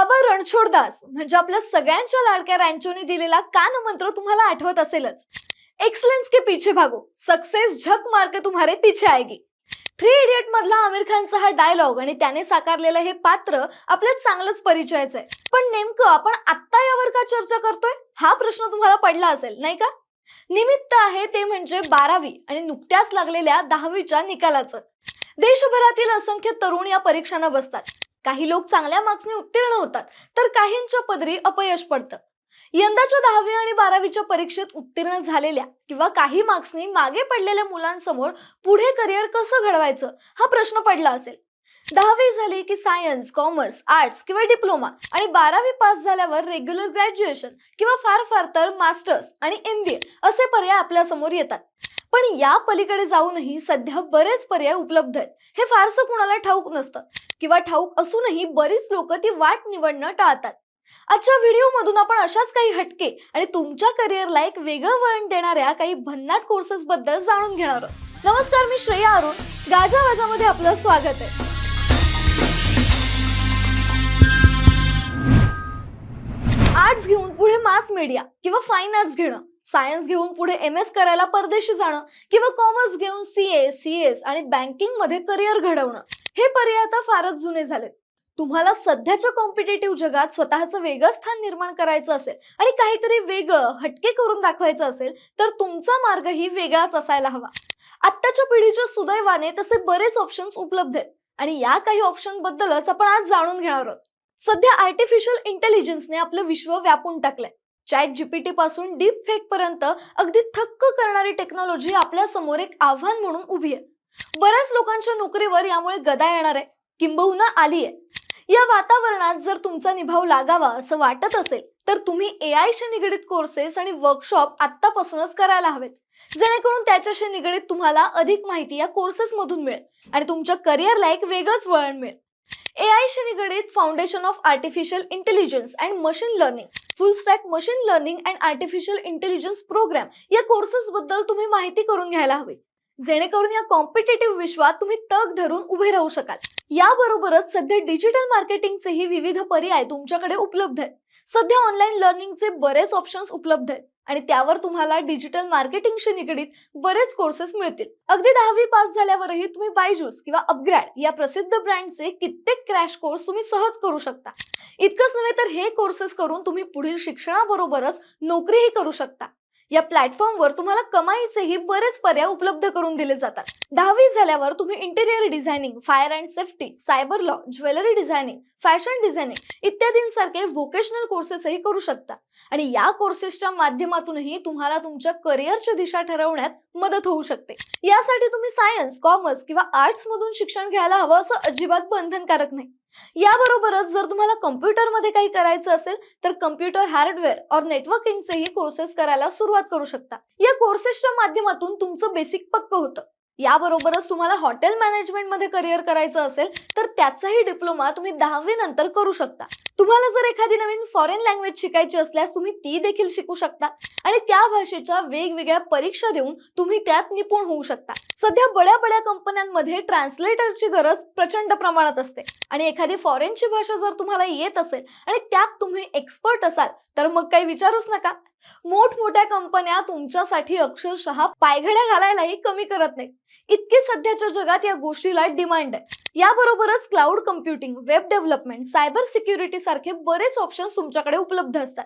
बाबा रणछोडदास म्हणजे आपल्या सगळ्यांच्या लाडक्या रँचोनी दिलेला कान मंत्र तुम्हाला आठवत असेलच. एक्सलेंस के पीछे भागो सक्सेस झक मार के तुम्हारे पीछे आएगी. थ्री इडियट मधला आमिर खानचा हा डायलॉग आणि त्याने साकारलेलं हे पात्र आपल्यात चांगलंच परिचयाचं आहे पण नेमकं आपण आत्ता यावर का चर्चा करतोय? हा प्रश्न तुम्हाला पडला असेल नाही का? निमित्त आहे ते म्हणजे बारावी आणि नुकत्याच लागलेल्या दहावीच्या निकालाचं. देशभरातील असंख्य तरुण या परीक्षांना बसतात. काही लोक चांगल्या मार्क्सने उत्तीर्ण होतात तर काहींच्या पदरी अपयश पडतं. यंदाच्या दहावी आणि बारावीच्या परीक्षेत उत्तीर्ण झालेल्या किंवा काही मार्क्सनी मागे पडलेल्या मुलांसमोर पुढे करिअर कसं घडवायचं हा प्रश्न पडला असेल. दहावी झाली की सायन्स कॉमर्स आर्ट्स किंवा डिप्लोमा आणि बारावी पास झाल्यावर रेग्युलर ग्रॅज्युएशन किंवा फार फार तर मास्टर्स आणि एम बी ए असे पर्याय आपल्यासमोर येतात. पण या पलीकडे जाऊनही सध्या बरेच पर्याय उपलब्ध आहेत. हे फारसं कुणाला ठाऊक नसतं किंवा ठाऊक असूनही बरीच लोक ती वाट निवडणं टाळतात. आजच्या व्हिडिओमधून आपण अशाच काही हटके आणि तुमच्या करिअरला एक वेगळं वळण देणाऱ्या काही भन्नाट कोर्सेस बद्दल जाणून घेणार आहोत. नमस्कार मी श्रेया अरुण. गाजा वाजामध्ये आपलं स्वागत आहे. आर्ट्स घेऊन पुढे मास मीडिया किंवा फाईन आर्ट्स घेणं. सायन्स घेऊन पुढे एम एस करायला परदेशी जाणं किंवा कॉमर्स घेऊन सी ए सी एस आणि बँकिंगमध्ये करिअर घडवणं हे पर्याय आता फारच जुने झालेत. तुम्हाला सध्याच्या कॉम्पिटेटिव्ह जगात स्वतःचं वेगळं स्थान निर्माण करायचं असेल आणि काहीतरी वेगळं हटके करून दाखवायचं असेल तर तुमचा मार्गही वेगळाच असायला हवा. आत्ताच्या पिढीच्या सुदैवाने तसे बरेच ऑप्शन्स उपलब्ध आहेत आणि या काही ऑप्शन बद्दलच आपण आज जाणून घेणार आहोत. सध्या आर्टिफिशियल इंटेलिजन्सने आपलं विश्व व्यापून टाकलंय. चॅट जीपीटी पासून डीप फेक पर्यंत अगदी थक्क करणारी टेक्नॉलॉजी आपल्यासमोर एक आव्हान म्हणून उभी आहे. बऱ्याच लोकांच्या नोकरीवर यामुळे गदा येणार आहे. किंबहुना आली आहे या वातावरणात जर तुमचा निभाव लागावा असं वाटत असेल तर तुम्ही ए आयशी निगडीत कोर्सेस आणि वर्कशॉप आत्तापासूनच करायला हवेत. जेणेकरून त्याच्याशी निगडीत तुम्हाला अधिक माहिती या कोर्सेसमधून मिळेल आणि तुमच्या करिअरला एक वेगळंच वळण मिळेल. ए आयशी निगडीत foundation of artificial intelligence and machine learning full stack machine learning and artificial intelligence program या कोर्सेसबद्दल तुम्ही माहिती करून घ्यायला हवी. जेणेकरून या कॉम्पिटेटिव्ह विश्वात तुम्ही तग धरून उभे राहू शकाल. याबरोबरच सध्या डिजिटल मार्केटिंगचेही विविध पर्याय तुमच्याकडे उपलब्ध आहेत. सध्या ऑनलाईन लर्निंगचे बरेच ऑप्शन्स उपलब्ध आहेत आणि त्यावर तुम्हाला डिजिटल मार्केटिंगशी निगडीत बरेच कोर्सेस मिळतील. अगदी दहावी पास झाल्यावरही तुम्ही बायजूस किंवा अपग्रॅड या प्रसिद्ध ब्रँडचे कित्येक क्रॅश कोर्स तुम्ही सहज करू शकता. इतकंच नव्हे तर हे कोर्सेस करून तुम्ही पुढील शिक्षणाबरोबरच नोकरीही करू शकता. या प्लॅटफॉर्मवर तुम्हाला कमाईचेही बरेच पर्याय उपलब्ध करून दिले जातात. दहावी झाल्यावर तुम्ही interior designing fire and safety cyber law jewellery designing fashion designing इत्यादींसारखे vocational कोर्सेसही करू शकता. आणि या कोर्सेसच्या माध्यमातूनही तुम्हाला तुमच्या करिअरची दिशा ठरवण्यात मदत होऊ शकते. यासाठी तुम्ही सायन्स कॉमर्स किंवा आर्ट्समधून शिक्षण घ्यायला हवं असं अजिबात बंधनकारक नाही. याबरोबरच जर तुम्हाला कम्प्युटरमध्ये काही करायचं असेल तर कम्प्युटर हार्डवेअर और नेटवर्किंगचेही कोर्सेस करायला सुरुवात करू शकता. या कोर्सेसच्या माध्यमातून तुमचं बेसिक पक्क होतं. याबरोबरच तुम्हाला हॉटेल मॅनेजमेंटमध्ये करिअर करायचं असेल तर त्याचाही डिप्लोमा तुम्ही दहावी नंतर करू शकता. तुम्हाला जर एखादी नवीन फॉरेन लँग्वेज शिकायची असल्यास तुम्ही ती देखील शिकू शकता. आणि त्या भाषेच्या वेगवेगळ्या परीक्षा देऊन तुम्ही त्यात निपुण होऊ शकता. सध्या बड्या बड्या कंपन्यांमध्ये ट्रान्सलेटरची गरज प्रचंड प्रमाणात असते. आणि एखादी फॉरेनची भाषा जर तुम्हाला येत असेल आणि त्यात तुम्ही एक्सपर्ट असाल तर मग काही विचारूच नका. मोठमोठ्या कंपन्या तुमच्यासाठी अक्षरशः पायघड्या घालायलाही कमी करत नाही इतकी सध्याच्या जगात या गोष्टीला डिमांड आहे. याबरोबरच cloud computing web development cyber security सारखे बरेच ऑप्शन्स तुमच्याकडे उपलब्ध असतात.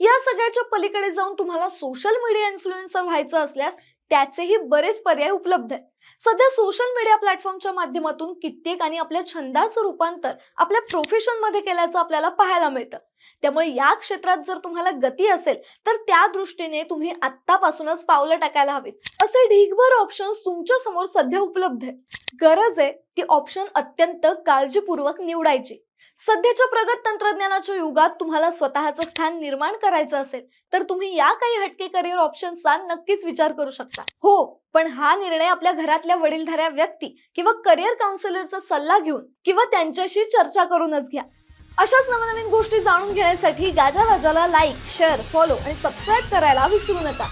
या सगळ्याच्या पलीकडे जाऊन तुम्हाला सोशल मीडिया इन्फ्लुएन्सर व्हायचं असल्यास त्याचेही बरेच पर्याय उपलब्ध आहेत. सध्या सोशल मीडिया प्लॅटफॉर्मच्या माध्यमातून कित्येकांनी आपल्या छंदाचं रूपांतर आपल्या प्रोफेशनमध्ये केल्याचं आपल्याला पाहायला मिळतं. त्यामुळे या क्षेत्रात जर तुम्हाला गती असेल तर त्या दृष्टीने तुम्ही आत्तापासूनच पावलं टाकायला हवीत. असे ढीगभर ऑप्शन्स तुमच्यासमोर सध्या उपलब्ध आहेत. गरज आहे ती ऑप्शन अत्यंत काळजीपूर्वक निवडायची. सध्याच्या प्रगत तंत्रज्ञानाच्या युगात तुम्हाला स्वतःचं स्थान निर्माण करायचं असेल तर तुम्ही या काही हटके करिअर ऑप्शन्सचा नक्कीच विचार करू शकता. हो पण हा निर्णय आपल्या घरातल्या वडीलधाऱ्या व्यक्ती किंवा करिअर काउन्सिलरचा सल्ला घेऊन किंवा त्यांच्याशी चर्चा करूनच घ्या. अशाच नवनवीन गोष्टी जाणून घेण्यासाठी गाजा वाजाला लाईक शेअर फॉलो आणि सबस्क्राईब करायला विसरू नका.